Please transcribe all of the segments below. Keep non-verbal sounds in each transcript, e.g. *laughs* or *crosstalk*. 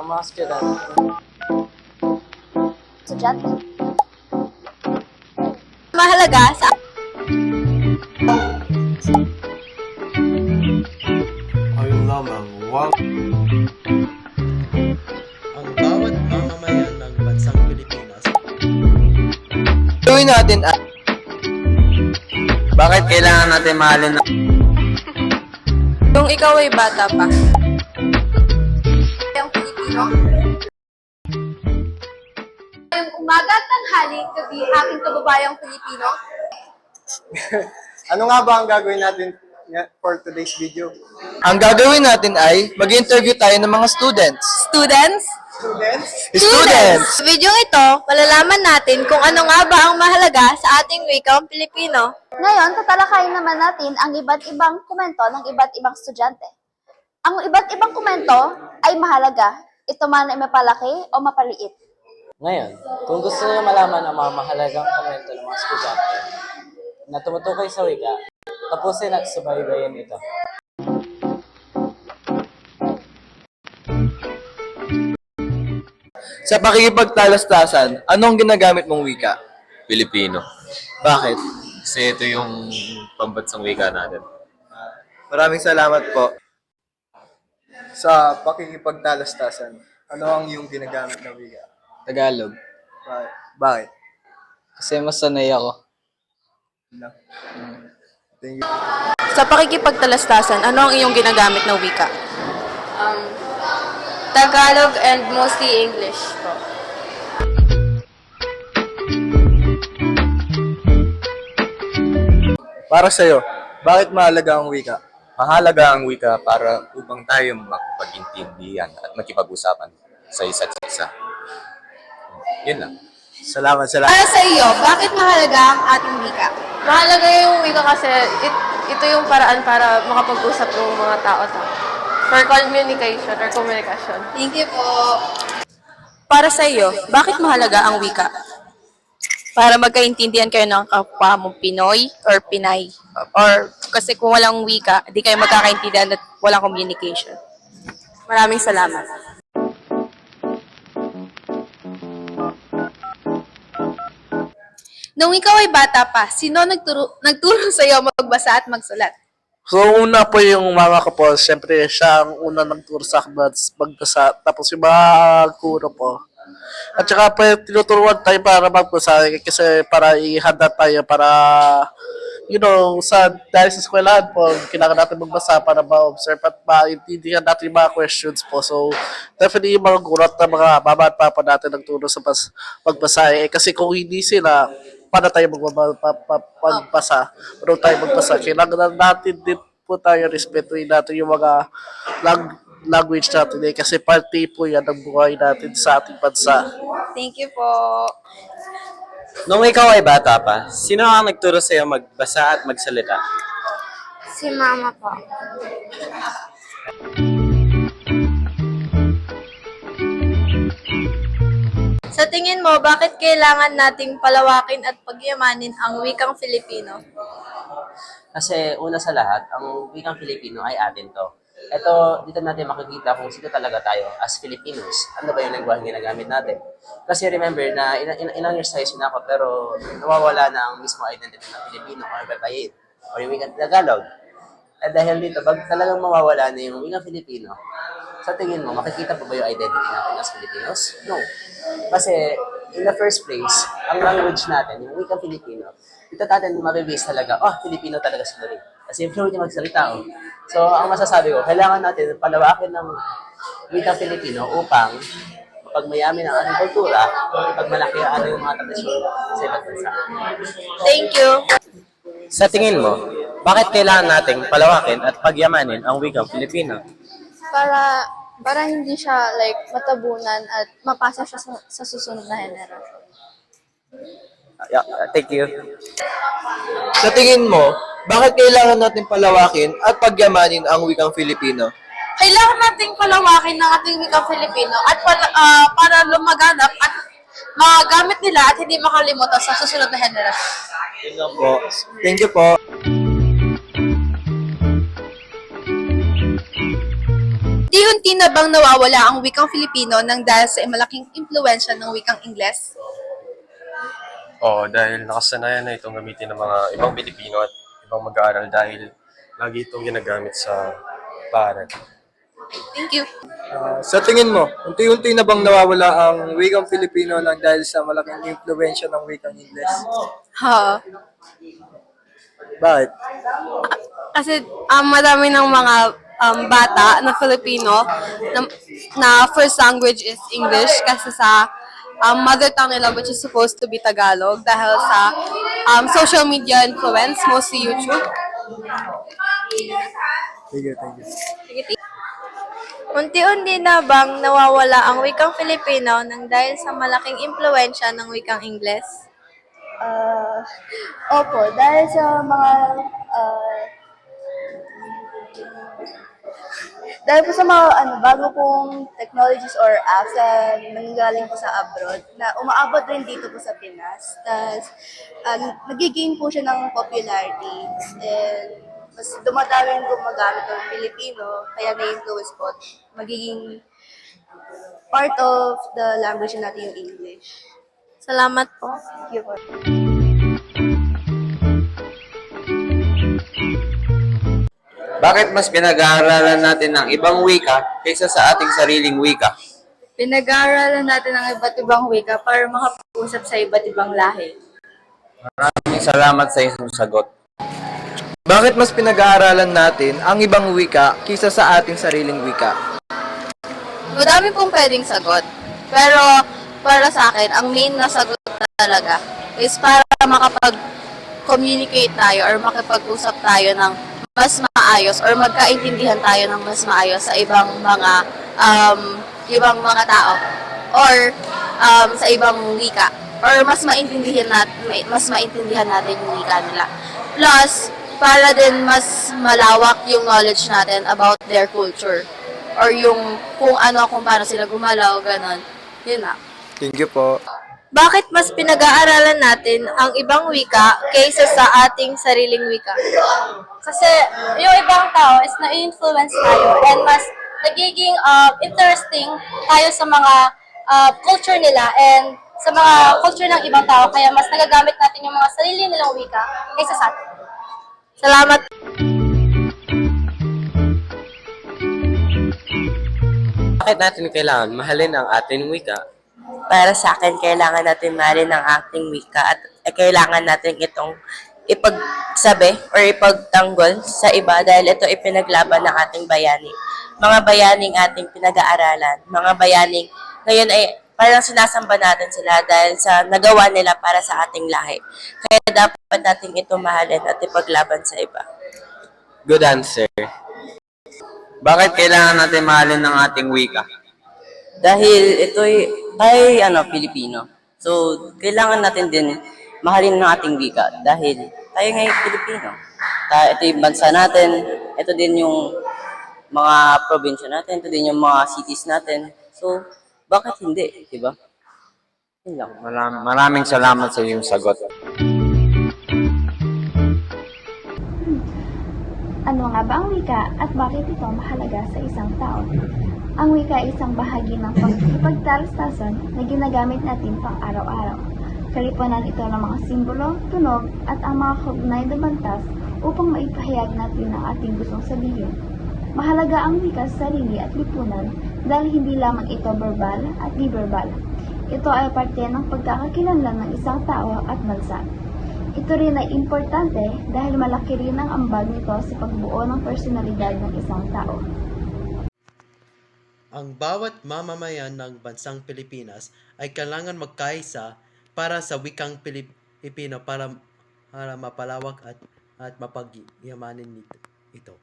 Ang mga student. Estudyante. Mahalaga sa Ayun lamang, wag Ang bawat mamamayan ng bansang Pilipinas Gawin natin ah. Bakit kailangan natin mahalin ng Kung ikaw ay bata pa. Ang Pilipino. Ngayong umaga at tanghali, gabi, aking kababayang Pilipino. Ano nga ba ang gagawin natin for today's video? Ang gagawin natin ay mag-interview tayo ng mga students. Students? Students? Students! Sa video ito, malalaman natin kung ano nga ba ang mahalaga sa ating wikang Pilipino. Ngayon, tatalakayin naman natin ang iba't ibang komento ng iba't ibang estudyante. Ang iba't ibang komento ay mahalaga. Ito man ay mapalaki o mapaliit. Ngayon, kung gusto niyo malaman ang mga mahalagang komento ng mga estudyante na tumutukoy sa wika, tapusin at subaybayin ito. Sa pakikipagtalastasan, anong ginagamit mong wika? Pilipino. Bakit? Kasi ito yung pambansang wika natin. Maraming salamat po. Sa pakikipagtalastasan, ano ang iyong ginagamit na wika? Tagalog. Bakit? Bakit? Kasi mas sanay ako. No. Thank you. Sa pakikipagtalastasan, ano ang iyong ginagamit na wika? Um, Tagalog and mostly English po. Para sa'yo, bakit mahalaga ang wika? Mahalaga ang wika para upang tayo makapag-intindihan at makipag-usapan sa isa't isa. Yun lang. Salamat, salamat. Para sa iyo, bakit mahalaga ang ating wika? Mahalaga yung wika kasi it, ito yung paraan para makapag-usap ng mga tao sa for communication or communication. Thank you po. Para sa iyo, bakit mahalaga ang wika? Para magkaintindihan kayo ng kapwa mong Pinoy or Pinay. Or kasi kung walang wika, di kayo magkakaintindihan at walang communication. Maraming salamat. Nung ikaw ay bata pa, sino nagturo, nagturo *laughs* sa iyo magbasa at magsulat? So, una po yung mama ko po, siyempre siya ang una ng tour sa akin magbasa. Tapos yung mga guro po. At saka po, tinuturuan tayo para magbasa kasi para ihanda tayo para, you know, sa, dahil sa eskwelahan po, kailangan natin magbasa para ma-observe at maintindihan natin yung mga questions po. So, definitely mga guro at mga mama at papa natin nagturo sa bas, magbasa. Eh, kasi kung hindi sila, paano tayo magbaba, pa, pa, pagbasa? Paano tayo magbasa? Kailangan na natin din po tayo respetuhin natin yung mga lang, language natin eh, kasi parte po yan ng buhay natin sa ating bansa. Thank you po. Nung ikaw ay bata pa, sino ang nagturo sa iyo magbasa at magsalita? Si mama po. Sa tingin mo, bakit kailangan nating palawakin at pagyamanin ang wikang Filipino? Kasi una sa lahat, ang wikang Filipino ay atin to. Ito, dito natin makikita kung sino talaga tayo as Filipinos. Ano ba yung lengguwahe ginagamit natin? Kasi remember na ilang, ilang, ilang years tayo sinako pero nawawala na ang mismo identity ng Filipino or Batayin or yung wikang Tagalog. At dahil dito, pag talagang mawawala na yung wikang Filipino, sa tingin mo, makikita pa ba yung identity natin as Filipinos? No. Kasi, in the first place, ang language natin, yung wikang Filipino, dito natin mabibase talaga, oh, Filipino talaga sila rin. Kasi yung magsalita, oh. So, ang masasabi ko, kailangan natin palawakin ng wikang Filipino upang pagmayamin ang ating kultura, pagmalaki ang ating mga tradisyon sa ibang bansa. Thank you. Sa tingin mo, bakit kailangan nating palawakin at pagyamanin ang wikang Filipino? Para para hindi siya like matabunan at mapasa siya sa, sa susunod na henerasyon. Yeah, thank you. Sa tingin mo, bakit kailangan natin palawakin at pagyamanin ang wikang Filipino? Kailangan nating palawakin ng ating wikang Filipino at para, ah, para lumaganap at magamit nila at hindi makalimutan sa susunod na henerasyon. Yun lang po. Thank you po. Di Unti-unti na bang nawawala ang wikang Filipino nang dahil sa malaking impluensya ng wikang Ingles? Oo, dahil nakasanayan na itong gamitin ng mga ibang Pilipino at ibang mag-aaral dahil lagi itong ginagamit sa paaralan. Thank you. Ah, sa tingin mo, unti-unti na bang nawawala ang wikang Filipino nang dahil sa malaking impluensya ng wikang Ingles? Ha. Bakit? Kasi um, madami ng mga um, bata na Filipino na, na first language is English kasi sa um, mother tongue nila which is supposed to be Tagalog dahil sa um, social media influence, mostly YouTube. Thank you, thank you. Unti-unti na bang nawawala ang wikang Filipino nang dahil sa malaking impluensya ng wikang Ingles? Ah, opo, dahil sa mga ah, dahil po sa mga ano, bago pong technologies or apps na nanggagaling po sa abroad na umaabot rin dito po sa Pinas. Tapos, uh, nagigain po siya ng popularity. And mas dumadami yung gumagamit ng Filipino, kaya na-influence po. Magiging part of the language natin yung English. Salamat po. Thank you po. Bakit mas pinag-aaralan natin ng ibang wika kaysa sa ating sariling wika? Pinag-aaralan natin ang iba't ibang wika para makapag-usap sa iba't ibang lahi. Maraming salamat sa isang sagot. Bakit mas pinag-aaralan natin ang ibang wika kaysa sa ating sariling wika? Madami pong pwedeng sagot. Pero para sa akin, ang main na sagot talaga is para makapag-communicate tayo or makipag-usap tayo ng mas maayos or magkaintindihan tayo ng mas maayos sa ibang mga um, ibang mga tao or um, sa ibang wika or mas maintindihan natin mas maintindihan natin yung wika nila. Plus, para din mas malawak yung knowledge natin about their culture or yung kung ano, kung paano sila gumalaw, ganon. Yun na. Thank you po. Bakit mas pinag-aaralan natin ang ibang wika kaysa sa ating sariling wika? Kasi yung ibang tao is na-influence tayo and mas nagiging uh, interesting tayo sa mga uh, culture nila and sa mga culture ng ibang tao. Kaya mas nagagamit natin yung mga sarili nilang wika kaysa sa atin. Salamat Bakit natin kailangan mahalin ang ating wika? Para sa akin, kailangan natin mahalin ang ating wika at eh, kailangan natin itong ipagsabi or ipagtanggol sa iba dahil ito ipinaglaban ng ating bayani. Mga bayaning ating pinag-aaralan, mga bayaning ngayon ay parang sinasamba natin sila dahil sa nagawa nila para sa ating lahi. Kaya dapat natin ito mahalin at ipaglaban sa iba. Good answer. Bakit kailangan natin mahalin ng ating wika? Dahil ito'y tayo ano, Pilipino. So, kailangan natin din mahalin ng ating wika dahil tayo ngay Pilipino. Ta ito yung bansa natin, ito din yung mga probinsya natin, ito din yung mga cities natin. So, bakit hindi, di ba? Yun maraming salamat sa iyong sagot. Ano nga ba ang wika at bakit ito mahalaga sa isang tao? Ang wika ay isang bahagi ng pagkipagtalastasan na ginagamit natin pang araw-araw. Kalipunan ito ng mga simbolo, tunog, at ang mga kaugnay na bantas upang maipahayag natin ang ating gustong sabihin. Mahalaga ang wika sa sarili at lipunan dahil hindi lamang ito verbal at di-verbal. Ito ay parte ng pagkakakilanlan ng isang tao at bansa. Ito rin ay importante dahil malaki rin ang ambag nito sa pagbuo ng personalidad ng isang tao. Ang bawat mamamayan ng bansang Pilipinas ay kailangan magkaisa para sa wikang Pilipino para, para mapalawak at, at mapagyamanin nito, ito.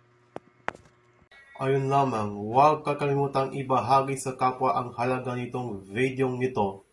Ayun lamang, huwag kakalimutang ibahagi sa kapwa ang halaga nitong videong ito.